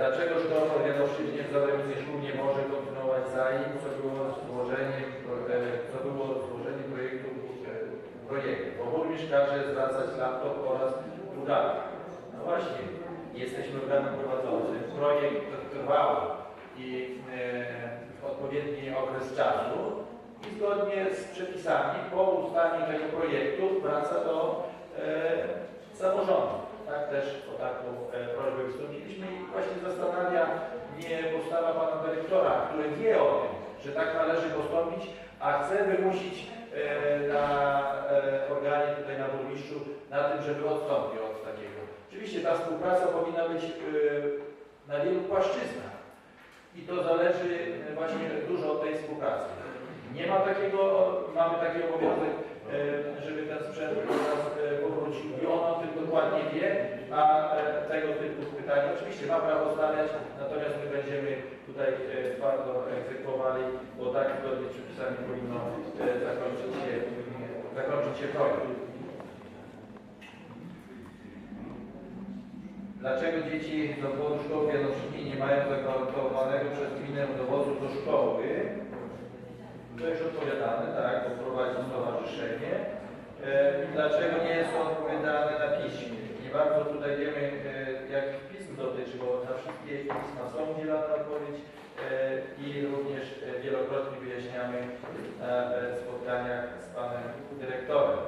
Dlaczego szkoła powiatowszczyźnie w Szkół nie może kontynuować zajęć, co było złożeniem, e, co było złożeniem projektu, e, projektu? Bo burmistrz każe zwracać laptop oraz długawy. No właśnie, jesteśmy organem prowadzącym, projekt trwał i e, odpowiedni okres czasu i zgodnie z przepisami po ustaniu tego projektu wraca do e, samorządu. Tak też o taką e, prośbę wystąpiliśmy i właśnie zastanawia mnie postawa pana dyrektora, który wie o tym, że tak należy postąpić, a chce wymusić e, na e, organie tutaj na burmistrzu na tym, żeby odstąpił od takiego. Oczywiście ta współpraca powinna być na wielu płaszczyznach i to zależy właśnie dużo od tej współpracy. Nie ma takiego, mamy taki obowiązek, żeby ten sprzęt do nas e, powrócił i on o tym dokładnie wie, a e, tego typu pytania oczywiście ma prawo stawiać, natomiast my będziemy tutaj e, twardo egzekwowali, bo tak zgodnie z przepisami powinno e, zakończyć się, zakończyć się projekt. Dlaczego dzieci z obwodu szkoły w Janoszczynie nie mają zagwarantowanego przez gminę dowozu do szkoły? To już prowadzi E, I dlaczego nie jest to odpowiadane na piśmie? Nie bardzo tutaj wiemy, e, jakich pism dotyczy, bo na wszystkie pisma są udzielane odpowiedź e, i również wielokrotnie wyjaśniamy na spotkaniach z panem dyrektorem.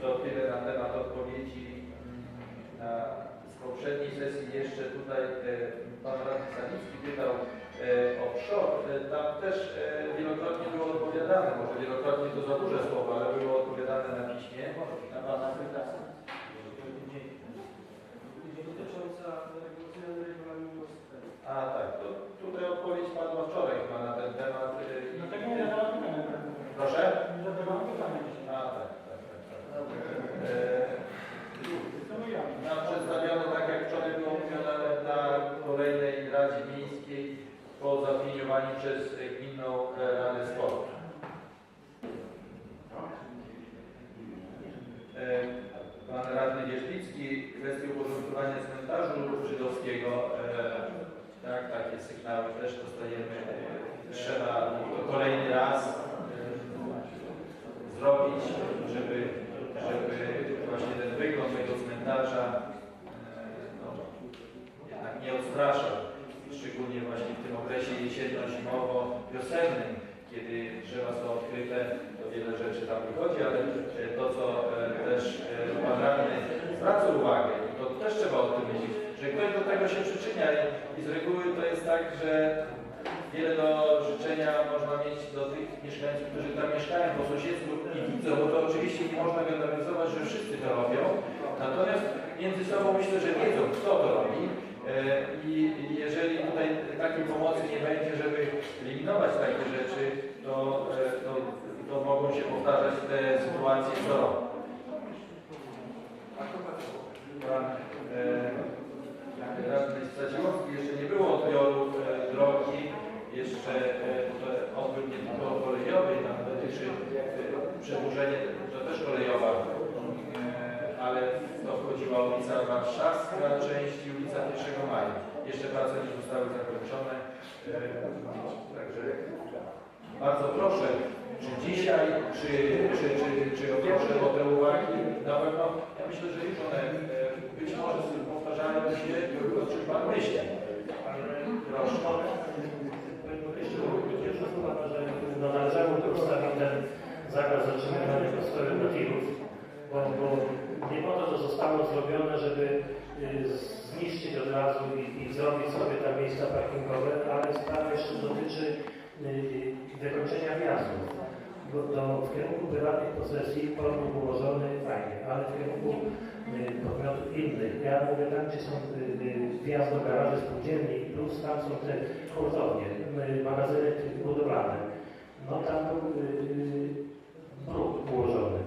To tyle na temat odpowiedzi mm, na, z poprzedniej sesji. Jeszcze tutaj pan radny Sanicki pytał e, o PSZOR. E, tam też e, wielokrotnie było odpowiadane, może wielokrotnie to za duże słowo, ale było odpowiadane na piśmie. Na pana. dotycząca zmiany regulaminu systemu. A tak, to tutaj odpowiedź padła wczoraj chyba na ten temat. e, i- Dlatego nie zadałam pytania. Proszę? Nie zadałam pytania dzisiaj. A tak, tak, tak. tak. E, To ja. Nam przedstawiono, tak jak wczoraj było mówione na kolejnej Radzie Miejskiej po zaopiniowaniu przez Gminną Radę Sportu. E, Pan Radny Wierzbicki, kwestię uporządkowania cmentarzu żydowskiego, e, tak, takie sygnały też dostajemy. E, Trzeba to kolejny raz e, zrobić, żeby, żeby właśnie ten wygląd tego cmentarza e, no, jednak nie odstraszał, szczególnie właśnie w tym okresie jesienno-zimowo-wiosennym, kiedy drzewa są odkryte, to wiele rzeczy tam wychodzi, ale e, to, co e, też Pan Radny zwraca uwagę, to też trzeba o tym wiedzieć, że ktoś do tego się przyczynia i, z reguły to jest tak, że wiele do życzenia można mieć do tych mieszkańców, którzy tam mieszkają po sąsiedztwu i widzą, bo to oczywiście nie można generalizować, że wszyscy to robią. Między sobą myślę, że wiedzą, kto to robi. E, I i jeżeli tutaj takiej pomocy nie będzie, żeby eliminować takie rzeczy, to, e, to, to mogą się powtarzać te sytuacje co roku. Pan e, radny Straciłowski jeszcze nie było odbioru e, drogi, jeszcze e, to odbiór nie tylko kolejowy, tam dotyczy e, przedłużenie, to też kolejowa, e, ale to wchodziła ulica Warszawska, część i ulica 1 Maja. Jeszcze prace nie zostały zakończone, e, także bardzo proszę, czy dzisiaj, czy, czy, czy, czy proszę o te uwagi, na pewno, ja myślę, że już one e, być może powtarzają się, o czym Pan myśli. Proszę. Pierwsza sprawa, że no należało to ustawić ten zakaz zatrzymywania postoju na tirów, bo, bo nie po to to zostało zrobione, żeby y, zniszczyć od razu i, i zrobić sobie tam miejsca parkingowe, ale sprawa jeszcze dotyczy y, Bo do, w kierunku prywatnych posesji port był ułożony fajnie, ale w kierunku y, podmiotów innych. Ja mówię tam, gdzie są y, y, wjazd do garaży spółdzielni, plus tam są te hurtownie, magazyny budowlane. No tam był bruk ułożony.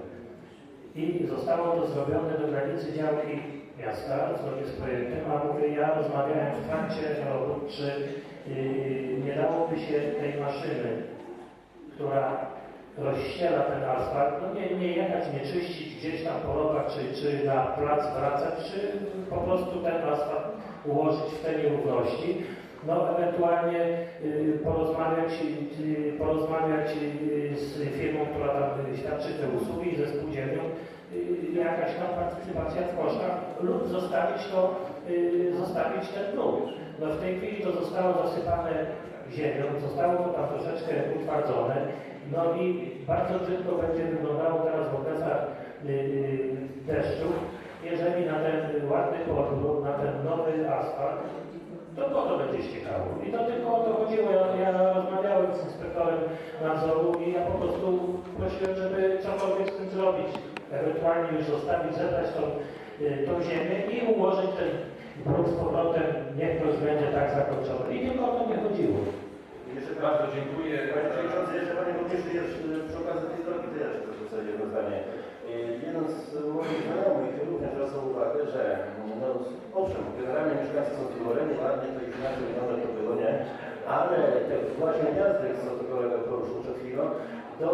I zostało to zrobione do granicy działki miasta, zgodnie z projektem, a mówię, ja rozmawiałem w trakcie robót, czy nie dałoby się tej maszyny, która rozściela ten asfalt, no nie, nie jechać, nie czyścić gdzieś tam po czy, czy na plac wracać, czy po prostu ten asfalt ułożyć w te nierówności. No ewentualnie y, porozmawiać, y, porozmawiać y, z firmą, która tam świadczy te usługi, ze spółdzielnią, y, jakaś tam partycypacja w kosztach lub zostawić to, y, zostawić ten dół. No w tej chwili to zostało zasypane ziemią, zostało to tam troszeczkę utwardzone, no i bardzo brzydko będzie wyglądało teraz w okresach y, y, deszczu, jeżeli na ten ładny podwór, na ten nowy asfalt, to po to będzie ściekało. I to tylko o to chodziło. Ja, ja rozmawiałem z inspektorem nadzoru i ja po prostu prosiłem, żeby cokolwiek z tym zrobić. Ewentualnie już zostawić, zebrać tą, y, tą ziemię i ułożyć ten bruk z powrotem, niech to będzie tak zakończone. I tylko o to nie chodziło. Jeszcze Bardzo dziękuję. Panie Przewodniczący, jeszcze Panie Burmistrzu, jeszcze przy okazji tej drogi to ja jeszcze wrzucę jedno zdanie. Y, Jeden z moich znajomych również zwracał uwagę, że no, owszem, generalnie mieszkańcy są zadowoleni, ładnie to ich inaczej wygląda to było, nie? Ale te właśnie jazdy, co to kolega poruszył przed chwilą, to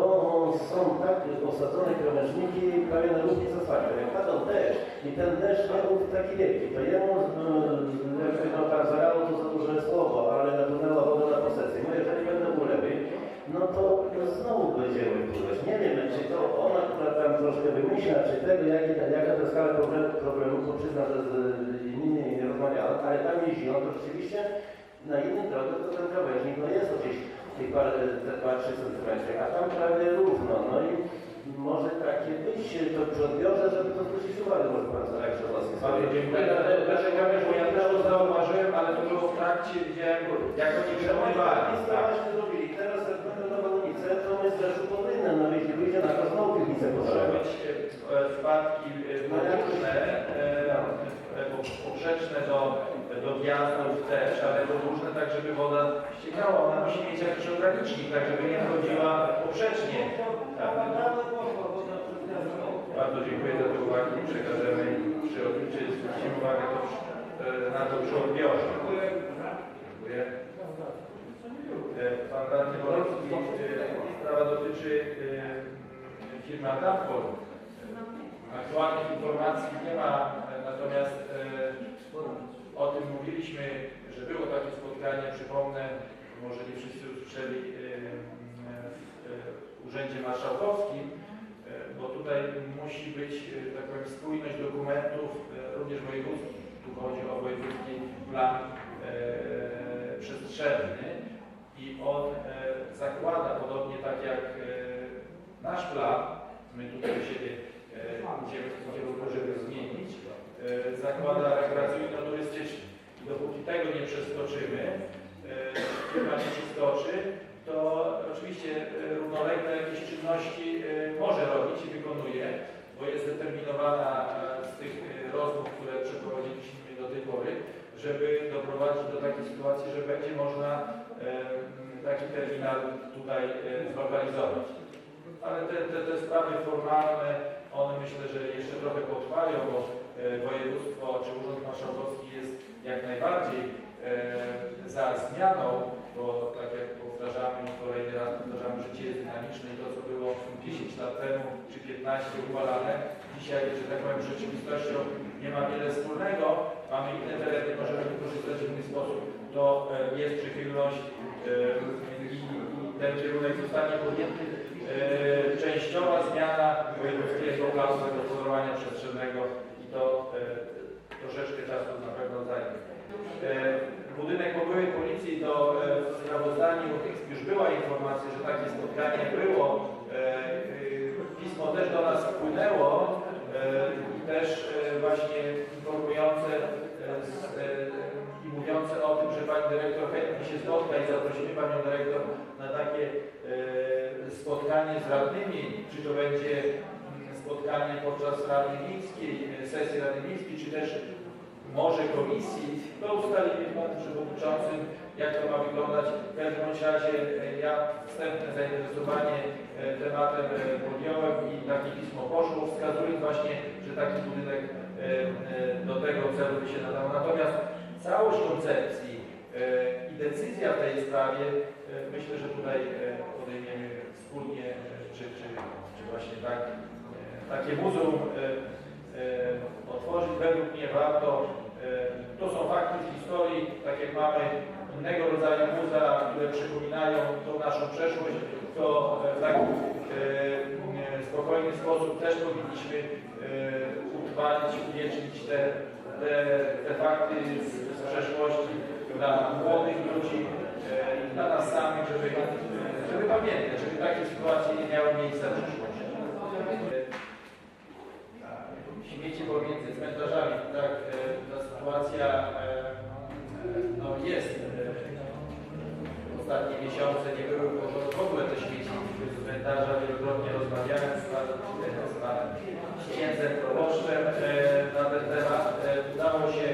są tak osadzone krawężniki prawie na równi z. Jak padał deszcz i ten deszcz nie był taki wielki, to jemu y, jakby no tak zarało to za duże słowo, ale napłynęła woda na posesję. No jeżeli będą ulewy, no to znowu będziemy pływać. Nie wiem, czy to ona, która tam troszkę wymyśla, czy tego, jakie, jaka to skala problemu, problemu bo przyznam, że z nie rozmawiałem, ale tam jeździ, no to rzeczywiście na innym drodze to ten krawężnik, no jest to gdzieś tych parę, te 2-3 cm, a tam prawie równo, no i może takie być to przy odbiorze, żeby to zwrócić uwagę, może pan tak Szadowski. Bardzo dziękuję. Dlaczego bo ja też to zauważyłem, ale to było w trakcie, widziałem, jak oni przełamywali. Nic Tak. zrobili. Teraz jak będą nowe ulice, to my z Rzeszu powinny, no jeśli wyjdzie na to znowu piwnicę Może potrzeba. być e, spadki e, podróżne, e, e, po- poprzeczne do, do wjazdów też, ale podróżne tak, żeby woda ściekała. Ona musi mieć jakiś ogranicznik, tak żeby nie wchodziła poprzecznie. Tak. Bardzo dziękuję za te uwagi. Przekażemy przy zwrócimy uwagę to, e, na to przy odbiorze. Dziękuję. E, Pan radny Borowski, e, sprawa dotyczy firmy Adapol. Aktualnych informacji nie ma, e, natomiast e, o tym mówiliśmy, że było takie spotkanie, przypomnę, może nie wszyscy usłyszeli e, w Urzędzie Marszałkowskim, bo tutaj musi być, tak powiem, spójność dokumentów, również wojewódzkich. Tu chodzi o wojewódzki plan przestrzenny i on zakłada, podobnie tak jak nasz plan, my tutaj u siebie e, tym kierunku, żeby zmienić, e, zakłada rekreacyjno-turystyczny. Dopóki tego nie przeskoczymy, e, firma nie przeskoczy, to oczywiście e, równolegle jakieś czynności e, może robić i wykonuje, bo jest zdeterminowana e, z tych e, rozmów, które przeprowadziliśmy do tej pory, żeby doprowadzić do takiej sytuacji, że będzie można e, taki terminal tutaj e, zlokalizować. Ale te, te, te sprawy formalne, one myślę, że jeszcze trochę potrwają, bo e, województwo czy Urząd Marszałkowski jest jak najbardziej e, za zmianą, bo tak jak powtarzamy kolejny raz powtarzamy, życie jest dynamiczne i to, co było 10 lat temu czy 15 uchwalane, dzisiaj, że tak powiem, z rzeczywistością nie ma wiele wspólnego, mamy inne tereny, możemy wykorzystać w inny sposób, to e, jest przychylność i ten kierunek zostanie podjęty. E, częściowa zmiana wojewódzkiego planu zagospodarowania przestrzennego i to e, troszeczkę czasu na pewno zajmie. E, Budynek po byłej policji e, w sprawozdaniu już była informacja, że takie spotkanie było. Pismo też do nas wpłynęło też właśnie informujące i mówiące o tym, że pani dyrektor chętnie się spotka i zaprosimy panią dyrektor na takie spotkanie z radnymi, czy to będzie mm, spotkanie podczas Rady Miejskiej, e, sesji Rady Miejskiej, czy też może komisji, to ustalimy z panem przewodniczącym, jak to ma wyglądać. W każdym razie e, ja wstępne zainteresowanie e, tematem podjąłem i takie pismo poszło, wskazując właśnie, że taki budynek do tego celu by się nadał. Natomiast całość koncepcji i decyzja w tej sprawie myślę, że tutaj podejmiemy wspólnie czy, czy, czy właśnie tak, e, takie muzeum e, e, otworzyć. Według mnie warto. To są fakty z historii, tak jak mamy innego rodzaju muzea, które przypominają tą naszą przeszłość, to w tak e, e, spokojny sposób też powinniśmy utrwalić, uwiecznić te, te, te fakty z, z przeszłości dla młodych ludzi i dla nas samych, żeby, żeby pamiętać, żeby takie sytuacje nie miały miejsca w przyszłości. Śmieci pomiędzy cmentarzami, tak, e, ta sytuacja e, e, no, jest. Ostatnie miesiące nie były w ogóle te śmieci z cmentarza, wielokrotnie rozmawiałem z panem, księdzem proboszczem na ten temat. Udało się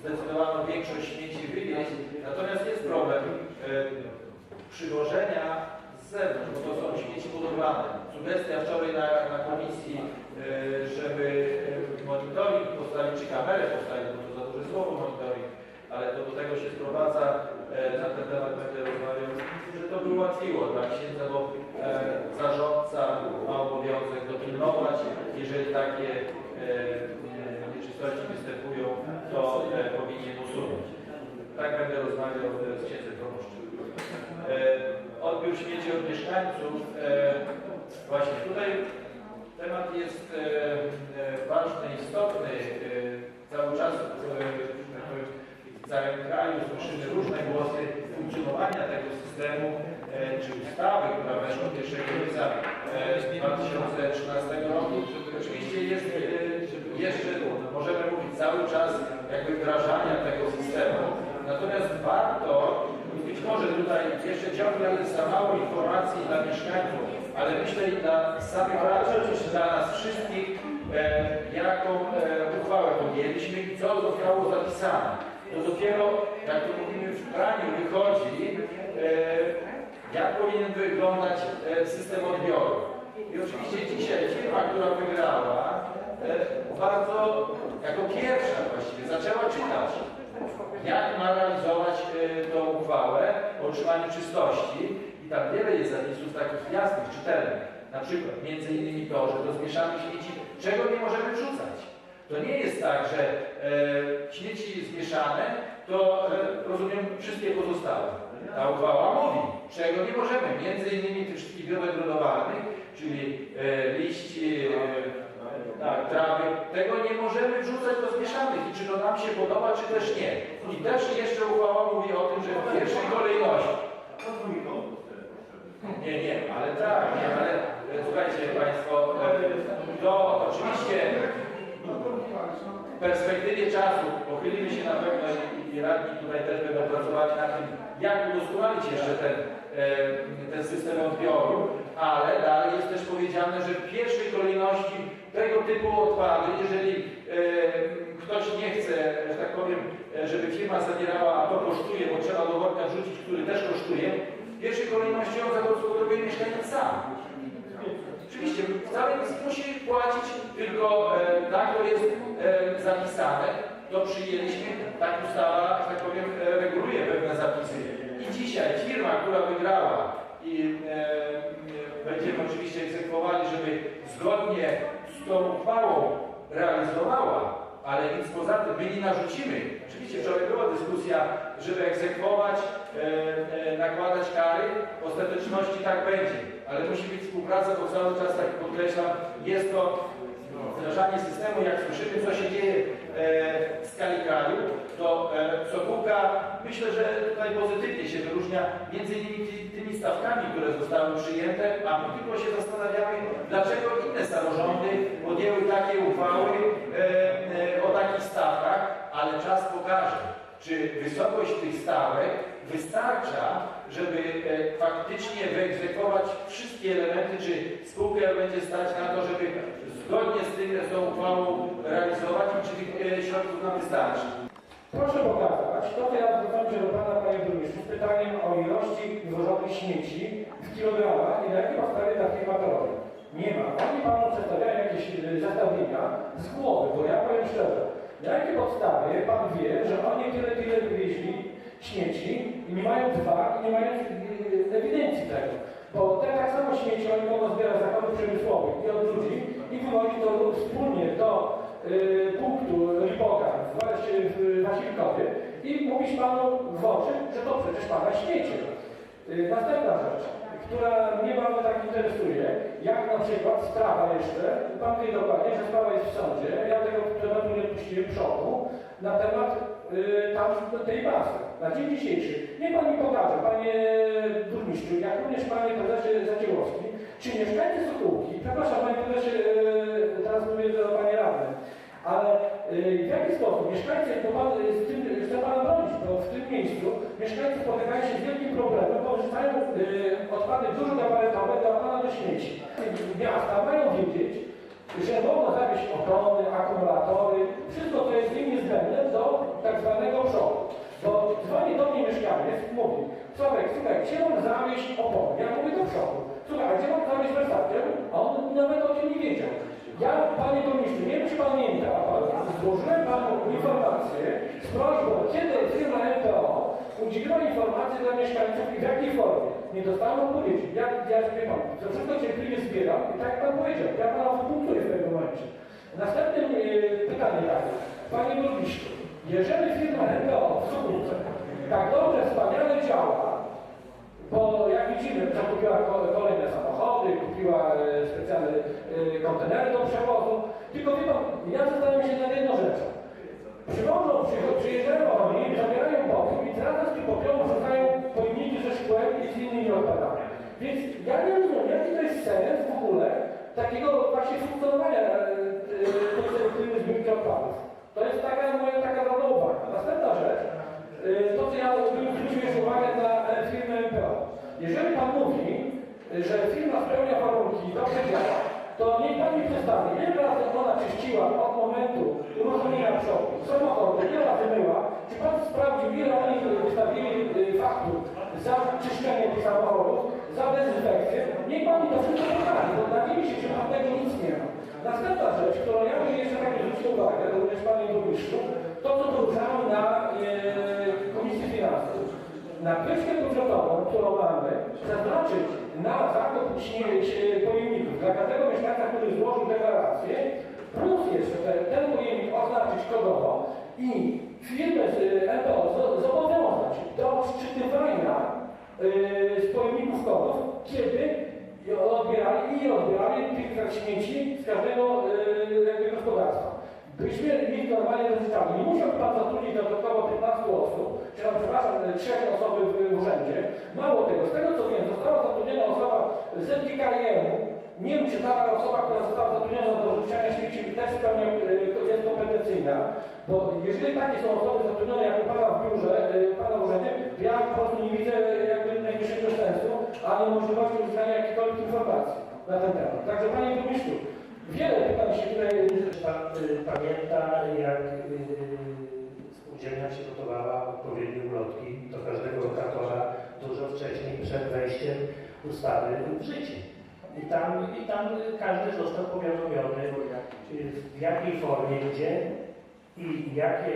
zdecydowaną większość śmieci wywieźć, natomiast jest problem przywożenia z zewnątrz, bo to są budowlane. Sugestia wczoraj na, na komisji, e, żeby e, monitoring postawić, czy kamerę postawić, bo to za duże słowo monitoring, ale to do tego się sprowadza, e, na ten temat będę rozmawiał, że to by ułatwiło dla księdza, bo zarządca ma obowiązek dopilnować, jeżeli takie nieczystości występują, to powinien usunąć. Tak będę rozmawiał z księdzem proboszczym. E, śmieci od mieszkańców. E, właśnie tutaj temat jest e, e, ważny, istotny. Cały czas tak w całym kraju słyszymy różne głosy funkcjonowania tego systemu, czy ustawy, która weszła 1 lipca e, 2013 roku. Oczywiście jest jeszcze, możemy mówić cały czas jakby wdrażania tego systemu. Natomiast warto, może tutaj jeszcze ciągle za mało informacji dla mieszkańców, ale myślę i dla samych radnych, dla nas wszystkich, e, jaką e, uchwałę podjęliśmy i co zostało zapisane. To dopiero, jak to mówimy w praniu, wychodzi, e, jak powinien wyglądać e, system odbioru. I oczywiście dzisiaj firma, która wygrała, e, bardzo jako pierwsza właściwie zaczęła czytać, jak ma realizować e, tą uchwałę o utrzymaniu czystości. I tam wiele jest zapisów takich jasnych, czytelnych. Na przykład między innymi to, że do zmieszanych śmieci czego nie możemy wrzucać. To nie jest tak, że e, śmieci zmieszane, to e, rozumiem wszystkie pozostałe. Ta uchwała mówi, czego nie możemy. Między innymi tych wszystkich biodegradowalnych, czyli e, liści, e, tak, trawy, tego nie możemy wrzucać do zmieszanych i czy to nam się podoba, czy też nie. I też jeszcze uchwała mówi o tym, że w pierwszej kolejności. Nie, nie, ale tak, nie, ale e, słuchajcie Państwo, e, to oczywiście w perspektywie czasu pochylimy się na pewno i- i radni tutaj też będą pracowali nad tym, jak udoskonalić jeszcze ten, e, ten system odbioru, ale dalej jest też powiedziane, że w pierwszej kolejności tego typu odpady, jeżeli e, ktoś nie chce, że tak powiem, e, żeby firma zabierała, a to kosztuje, bo trzeba do worka wrzucić, który też kosztuje, w pierwszej kolejności on zagospodarowuje mieszkaniec sam. Oczywiście wcale nie musi płacić, tylko e, tak to jest e, zapisane, to przyjęliśmy, tak ustawa, że tak powiem, e, reguluje pewne zapisy. I dzisiaj firma, która wygrała i e, e, będziemy oczywiście egzekwowali, żeby zgodnie tą uchwałą realizowała, ale nic poza tym. My nie narzucimy. Oczywiście wczoraj była dyskusja, żeby egzekwować, e, e, nakładać kary, w ostateczności tak będzie, ale musi być współpraca, bo cały czas, tak podkreślam, jest to wdrażanie systemu, jak słyszymy, co się dzieje w skali kraju, to e, Sokółka myślę, że tutaj pozytywnie się wyróżnia między innymi ty, tymi stawkami, które zostały przyjęte, a my tylko się zastanawiamy, dlaczego inne samorządy podjęły takie uchwały e, e, o takich stawkach, ale czas pokaże, czy wysokość tych stawek wystarcza, żeby e, faktycznie wyegzekwować wszystkie elementy, czy spółkę będzie stać na to, żeby zgodnie z tym, z tą uchwałą realizować i czy tych e, środków nam wystarczy. Proszę pokazać, to ja zwracam się do Pana Panie Burmistrzu z pytaniem o ilości złożonych śmieci w kilogramach i na jakiej podstawie ta firma to robi. Nie ma. Oni Panu przedstawiają jakieś y, zestawienia z głowy, bo ja powiem szczerze, na jakiej podstawie Pan wie, że oni tyle, tyle wywieźli śmieci i nie mają dwa i nie mają y, ewidencji tego. Bo te tak samo śmieci oni mogą zbierać zakładów przemysłowych i od ludzi i wywozić to wspólnie do y, punktu Lipoka w, w Wasilkowie i mówić panu w oczy, że to przecież pana śmiecie. Y, Następna rzecz, która mnie bardzo tak interesuje, jak na przykład sprawa jeszcze, pan wie dokładnie, że sprawa jest w sądzie, ja tego tematu nie odpuściłem przodu, na temat y, tam tej bazy. Na dzień dzisiejszy, niech pan mi pokaże, panie burmistrzu, jak również panie prezesie Zaciłowski, czy mieszkańcy Sokółki, przepraszam panie prezesie, y, teraz mówię do panie radny, ale y, w jaki sposób mieszkańcy, bo pan y, z tym, chcę pana bronić, bo w tym miejscu mieszkańcy spotykają się z wielkim problemem, bo wrzucają y, odpady dużogabarytowe do pana do. Miasta mają wiedzieć, że mogą zawieźć opony, akumulatory, wszystko co jest im niezbędne do tak zwanego przodu. Bo dzwoni do mnie mieszkaniec, mówi, Sławek, słuchaj, gdzie mam opony? Ja mówię do przodu. Słuchaj, a gdzie mam zawieźć wersatem? A on nawet o tym nie wiedział. Ja, panie burmistrzu, nie wiem czy pamięta, złożyłem panu informację z prośbą, kiedy firma MPO udzieliła informacji dla mieszkańców i w jakiej formie. Nie dostałem odpowiedzi. Ja, ja wie pan, to wszystko cierpliwie zbieram i tak pan powiedział, ja pana punktuję w pewnym momencie. Następne yy, pytanie takie. Panie burmistrzu, jeżeli firma MPO w Sokółce tak dobrze, wspaniale działa, bo jak widzimy, zakupiła ko- kolejne kupiła e, specjalne e, kontenery do przewozu. Tylko wie pan, ja zastanawiam się nad jedną rzeczą. Przywożą, przyjeżdżają oni, zabierają popioł i razem z tym popiołem wrzucają pojemniki ze szkłem i z innymi odpadami. Więc ja nie rozumiem, jaki to jest sens w ogóle takiego właśnie funkcjonowania e, e, zbiórki odpadów. To jest taka moja taka drobna uwaga. Następna rzecz, y, to co ja bym zwrócił jeszcze uwagę na e, firmę MPO. Jeżeli Pan mówi, że firma spełnia warunki, dobrze działa, to niech Pan mi przedstawi, ile razy ona czyściła od momentu uruchomienia przodu samochodu, ile razy myła, czy Pan sprawdził, ile oni wystawili y, faktur za czyszczenie tych samochodów, za dezynfekcję, niech Pan mi to wszystko pokaże, bo na mi się, że Pan tego nic nie ma. Następna rzecz, którą ja bym jeszcze tak zwrócił uwagę, również Panie Burmistrzu, to co poruszałem na e, Komisji Finansów. Nadwyżkę budżetową, którą mamy, zaznaczyć na zakup pojemników dla każdego mieszkańca, który złożył deklarację, plus jeszcze ten, ten pojemnik oznaczyć kodowo i firmę z e, MPO zo- zobowiązać do szczytywania e, z pojemników kodów, kiedy odbierali i odbierali tych śmieci z każdego e, gospodarstwa. Byśmy ich normalnie rozliczali. Nie musiał Pan zatrudnić dodatkowo 15 osób, przepraszam, e, trzech osoby w, urzędzie. Mało tego, z tego co wiem, została zatrudniona osoba z MKM-u. Nie wiem, czy ta osoba, która została zatrudniona do rozliczania śmieci też spełnia, e, jest kompetencyjna. Bo jeżeli takie są osoby zatrudnione jak u Pana w biurze, e, Pana urzędzie, ja po prostu nie widzę jakby najmniejszego sensu, ani możliwości uzyskania jakichkolwiek informacji na ten temat. Także Panie Burmistrzu, wiele pytań się tutaj Pan y, pamięta, jak spółdzielnia przygotowała odpowiednie ulotki do każdego lokatora dużo wcześniej, przed wejściem ustawy w życie. I tam, i tam każdy został powiadomiony, w jakiej formie, gdzie i jakie,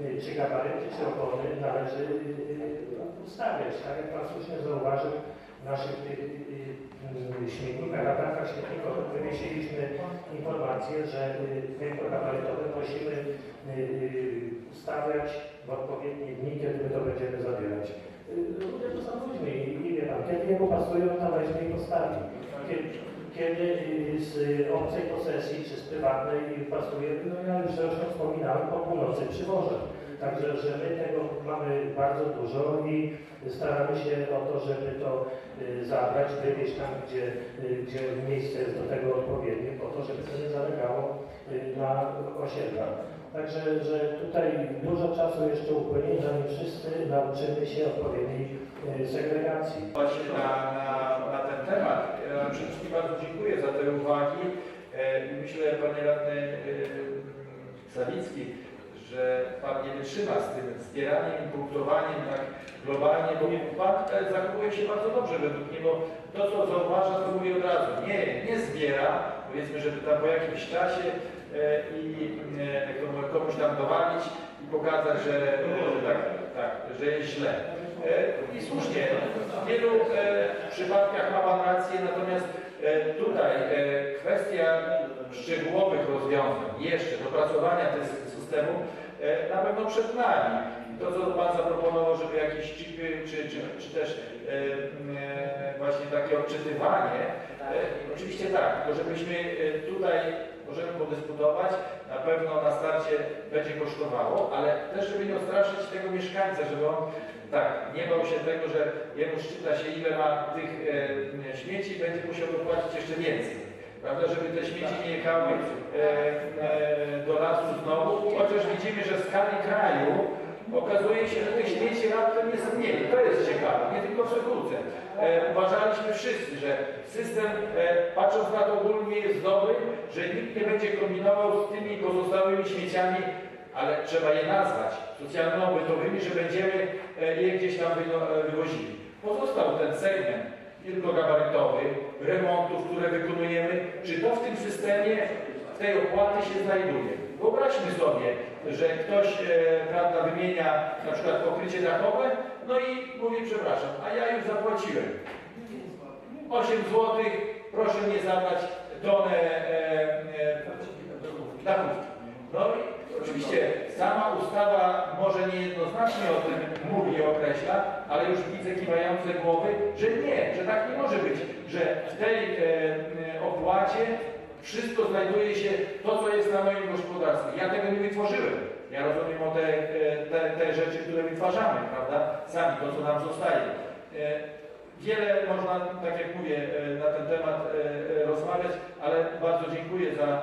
y, czy gabaryty, czy opony należy y, y, ustawiać. Tak jak Pan słusznie zauważył, naszych tych y, śmietnikach, radarkach śmietnikowych wywiesiliśmy informację, że y, wielkogabarytowe musimy y, y, ustawiać w odpowiednie dni, kiedy my to będziemy zabierać. Ludzie to są ludźmi i i wie Pan, kiedy jemu pasują, to weźmie i postawi. Kiedy, z obcej posesji czy z prywatnej pasuje, no ja już zresztą wspominałem, po północy przywożę. Także, że my tego mamy bardzo dużo i staramy się o to, żeby to y, zabrać, wywieźć tam, gdzie, y, gdzie miejsce jest do tego odpowiednie, po to, żeby to nie zalegało y, na osiedla. Także, że tutaj dużo czasu jeszcze upłynie, zanim wszyscy nauczymy się odpowiedniej segregacji. Właśnie na, na, na ten temat. Przede wszystkim bardzo dziękuję za te uwagi E, myślę, Panie Radny Sawicki, że Pan nie wytrzyma z tym zbieraniem i punktowaniem tak globalnie, bo Pan e, zachowuje się bardzo dobrze według mnie, bo to, co zauważa, to mówi od razu. Nie, nie zbiera, powiedzmy, żeby tam po jakimś czasie e, i e, komuś tam dowalić i pokazać, że, że tak, tak, że jest źle. I słusznie, w wielu przypadkach ma Pan rację, natomiast tutaj kwestia szczegółowych rozwiązań, jeszcze dopracowania tego systemu e, na pewno przed nami. To, co Pan zaproponował, żeby jakieś chipy, czy, czy, czy też e, e, właśnie takie odczytywanie, oczywiście tak, tylko żebyśmy tutaj możemy podyskutować, na pewno na starcie będzie kosztowało, ale też żeby nie odstraszyć tego mieszkańca, żeby on tak, nie bał się tego, że jemu szczyta się ile ma tych e, śmieci i będzie musiał dopłacić jeszcze więcej. Prawda, żeby te śmieci nie jechały e, e, do lasu znowu, chociaż widzimy, że w skali kraju okazuje się, że tych śmieci raptem jest mniej. To jest ciekawe, nie tylko w Sokółce. E, uważaliśmy wszyscy, że system, e, patrząc na to ogólnie, jest dobry, że nikt nie będzie kombinował z tymi pozostałymi śmieciami, ale trzeba je nazwać socjalno-bytowymi, że będziemy e, je gdzieś tam e, wywozili. Pozostał ten segment wielkogabarytowy, remontów, które wykonujemy, czy to w tym systemie, tej opłaty się znajduje. Wyobraźmy sobie, że ktoś e, prawda, wymienia na przykład pokrycie dachowe, no i mówi, przepraszam, a ja już zapłaciłem. 8 zł, proszę mnie zabrać tonę e, e, dachówki. No i oczywiście sama ustawa może niejednoznacznie o tym mówi i określa, ale już widzę kiwające głowy, że nie, że tak nie może być, że w tej e, e, opłacie wszystko znajduje się to, co jest na moim gospodarstwie. Ja tego nie wytworzyłem. Ja rozumiem o te, e, te, te rzeczy, które wytwarzamy, prawda? Sami, to, co nam zostaje. E, Wiele można, tak jak mówię, na ten temat rozmawiać, ale bardzo dziękuję za